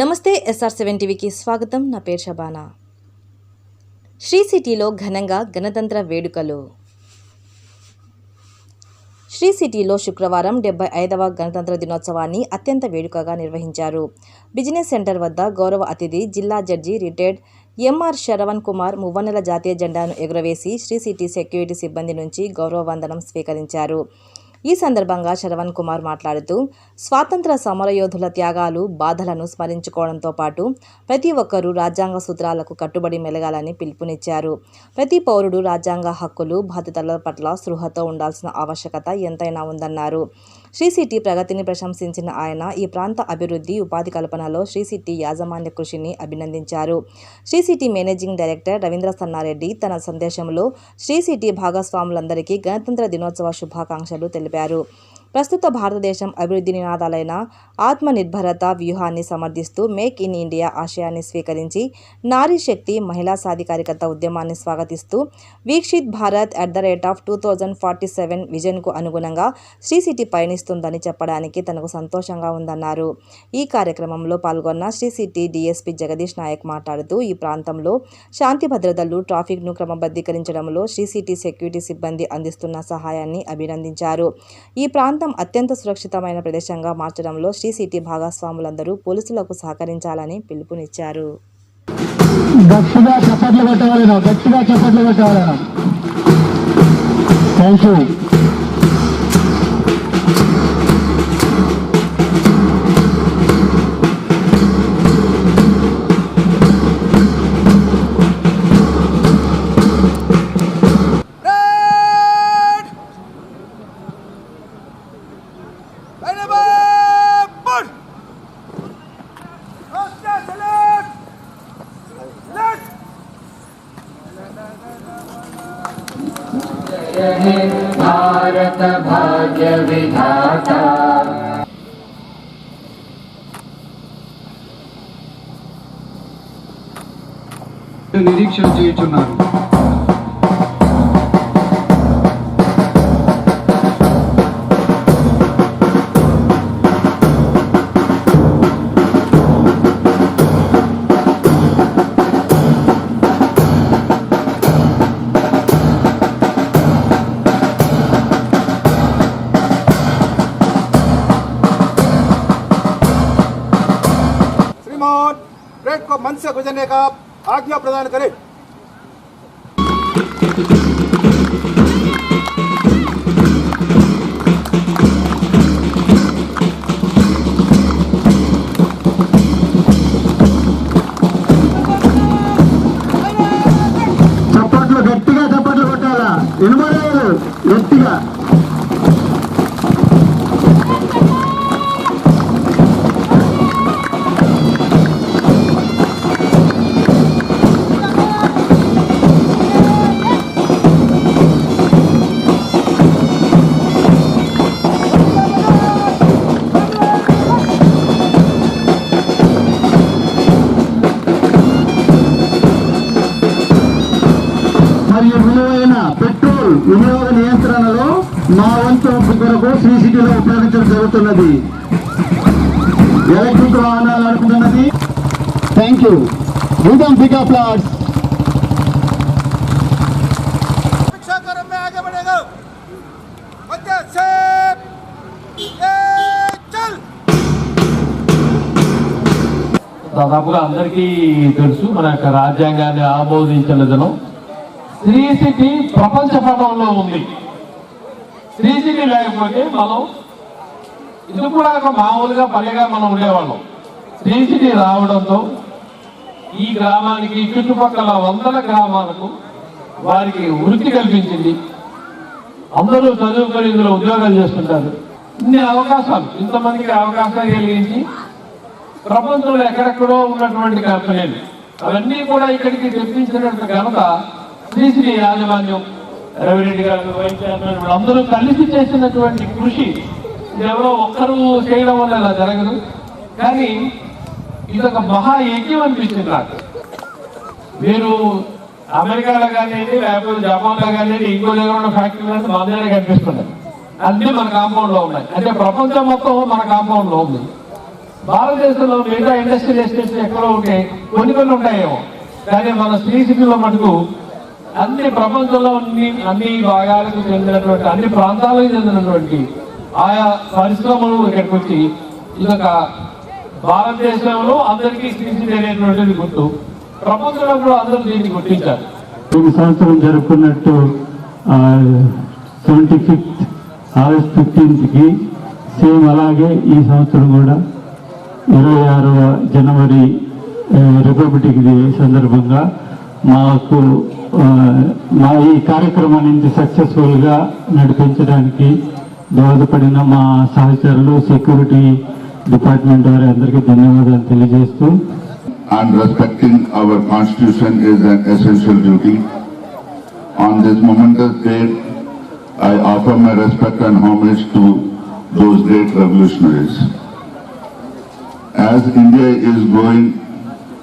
నమస్తే SR seven టీవీకి స్వాగతం. నా పేరు షబానా. శ్రీ సిటీలో ఘనంగా గణతంత్ర వేడుకలు. శ్రీ సిటీలో శుక్రవారం డెబ్బై ఐదవ గణతంత్ర దినోత్సవాన్ని అత్యంత వేడుకగా నిర్వహించారు. బిజినెస్ సెంటర్ వద్ద గౌరవ అతిథి జిల్లా judge retired MR Saravan Kumar మువ్వన్నెల జాతీయ జెండాను ఎగురవేసి శ్రీ సిటీ సెక్యూరిటీ సిబ్బంది నుంచి గౌరవ వందనం స్వీకరించారు. ఈ సందర్భంగా శరవణ్ కుమార్ మాట్లాడుతూ స్వాతంత్ర సమరయోధుల త్యాగాలు బాధలను స్మరించుకోవడంతో పాటు ప్రతి ఒక్కరూ రాజ్యాంగ సూత్రాలకు కట్టుబడి మెలగాలని పిలుపునిచ్చారు. ప్రతి పౌరుడు రాజ్యాంగ హక్కులు బాధ్యతల పట్ల స్పృహతో ఉండాల్సిన ఆవశ్యకత ఎంతైనా ఉందన్నారు. శ్రీ సిటీ ప్రగతిని ప్రశంసించిన ఆయన ఈ ప్రాంత అభివృద్ధి ఉపాధి కల్పనలో శ్రీ సిటీ యాజమాన్య కృషిని అభినందించారు. శ్రీ సిటీ మేనేజింగ్ డైరెక్టర్ రవీంద్ర సన్నారెడ్డి తన సందేశంలో శ్రీ సిటీ భాగస్వాములందరికీ గణతంత్ర దినోత్సవ శుభాకాంక్షలు తెలిపారు. ప్రస్తుత భారతదేశం అభివృద్ధి నినాదాలైన ఆత్మనిర్భరత వ్యూహాన్ని సమర్థిస్తూ మేక్ ఇన్ ఇండియా ఆశయాన్ని స్వీకరించి నారీ శక్తి మహిళా సాధికారికత ఉద్యమాన్ని స్వాగతిస్తూ Viksit Bharat at the rate of two thousand forty seven విజన్కు అనుగుణంగా శ్రీ సిటీ పయనిస్తుందని చెప్పడానికి తనకు సంతోషంగా ఉందన్నారు. ఈ కార్యక్రమంలో పాల్గొన్న శ్రీ సిటీ డీఎస్పీ జగదీష్ నాయక్ మాట్లాడుతూ ఈ ప్రాంతంలో శాంతి భద్రతలు ట్రాఫిక్ను క్రమబద్ధీకరించడంలో శ్రీ సిటీ సెక్యూరిటీ సిబ్బంది అందిస్తున్న సహాయాన్ని అభినందించారు. ఈ ప్రాంతం అత్యంత సురక్షితమైన ప్రదేశంగా మార్చడంలో శ్రీ సిటీ భాగస్వాములందరూ పోలీసులకు సహకరించాలని పిలుపునిచ్చారు. గట్టిగా చప్పట్లు కొట్టవాలను గట్టిగా చప్పట్లు भारत भाग्य विधाता నిరీక్షణ చేయుచున్నారు को मंच से गुजरने का आज्ञा प्रदान करें చప్పట్లు గట్టిగా చప్పట్లు కొట్టాలా వినబడలేదు గట్టిగా బస్ కొరకు శ్రీ సిటీలో ఉపయోగించడం జరుగుతున్నది. ఎలక్ట్రిక్ వాహనాలు నడుపుతున్నది థ్యాంక్ యూ భూతం పికప్ ప్లాట్స్ దాదాపుగా అందరికీ తెలుసు మన యొక్క రాజ్యాంగాన్ని ఆమోదించలేదనం శ్రీ సిటీ ప్రపంచ పటంలో ఉంది. శ్రీ లేకపోతే మనం ఇది కూడా ఒక మామూలుగా పల్లెగా మనం ఉండేవాళ్ళం. శ్రీ రావడంతో ఈ గ్రామానికి చుట్టుపక్కల వందల గ్రామాలకు వారికి వృత్తి కల్పించింది. అందరూ చదువుకొని ఇందులో ఉద్యోగాలు చేస్తుంటారు. ఇన్ని అవకాశాలు ఇంతమందికి అవకాశాలు కలిగించి ప్రపంచంలో ఎక్కడెక్కడో ఉన్నటువంటి కంపెనీలు అవన్నీ కూడా ఇక్కడికి తెప్పించినటువంటి ఘనత శ్రీశ్రీ యాజమాన్యం రవిరెడ్డి గారు వైస్ చైర్మన్ అందరూ కలిసి చేసినటువంటి కృషి ఇది ఎవరో ఒక్కరు చేయడం వల్ల ఇలా జరగదు. కానీ ఇది ఒక మహా యజ్ఞం అనిపించింది నాకు. మీరు అమెరికాలో కానివ్వండి లేకపోతే జపాన్లో కానివ్వండి ఇంకో దగ్గర ఉన్న ఫ్యాక్టరీలు మా మన దగ్గర కనిపిస్తున్నాయి. అన్నీ మన కాంపౌండ్లో ఉన్నాయి. అంటే ప్రపంచం మొత్తం మన కాంపౌండ్లో ఉంది. భారతదేశంలో మిగతా ఇండస్ట్రియల్ ఎస్టేట్స్ ఎక్కడో ఉంటే కొన్ని కొన్ని ఉంటాయేమో. కానీ మన శ్రీ సిటీలో మటుకు అన్ని ప్రపంచంలో అన్ని అన్ని భాగాలకు చెందినటువంటి అన్ని ప్రాంతాలకు చెందినటువంటి ఆయా పరిశ్రమలు ఇక్కడికి వచ్చి ఇదొక భారతదేశంలో అందరికీ శ్రీ గుర్తు. ప్రపంచంలో కూడా అందరూ దీన్ని గుర్తించారు. ఈ సంవత్సరం జరుపుకున్నట్టు సెవెంటీ ఫిఫ్త్ ఆగస్ట్ ఫిఫ్టీన్త్కి సేమ్ అలాగే ఈ సంవత్సరం కూడా ఇరవై ఆరవ జనవరి రిపబ్లిక్ డే సందర్భంగా మాకు మా ఈ కార్యక్రమాన్ని ఇంత సక్సెస్ఫుల్గా నడిపించడానికి దోహదపడిన మా సహచరులు సెక్యూరిటీ డిపార్ట్మెంట్ వారి అందరికీ ధన్యవాదాలు తెలియజేస్తూ and respecting our constitution is an essential duty. On this momentous day, I offer my respect and homage to those great revolutionaries. As India is growing,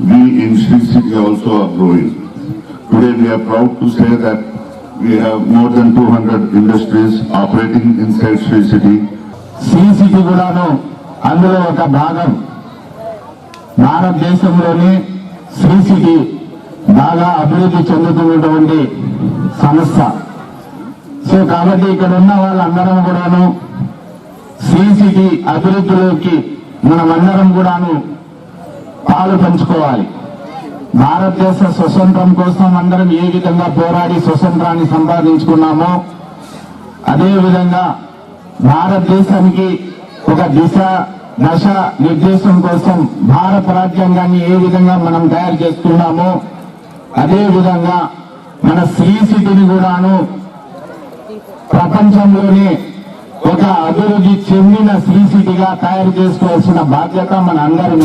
we in Sri City also are growing. Today we are proud to say that we have more than 200 industries operating inside Sri City. Shri కూడాను అందులో ఒక భాగం భారతదేశంలోని Shri city బాగా అభివృద్ధి చెందుతున్నటువంటి సంస్థ so కాబట్టి ఇక్కడ ఉన్న వాళ్ళందరం కూడాను శ్రీ సిటీ అభివృద్ధిలోకి మనమందరం కూడాను పాలు పంచుకోవాలి భారతదేశ స్వతంత్రం కోసం అందరం ఏ విధంగా పోరాడి స్వతంత్రాన్ని సంపాదించుకున్నామో అదే విధంగా భారతదేశానికి ఒక దిశ దశ నిర్దేశం కోసం భారత రాజ్యాంగాన్ని ఏ విధంగా మనం తయారు చేసుకున్నామో అదే విధంగా మన శ్రీ సిటీని కూడాను ప్రపంచంలోనే ఒక అభివృద్ధి చెందిన శ్రీ సిటీగా తయారు చేసుకోవాల్సిన బాధ్యత మన అందరి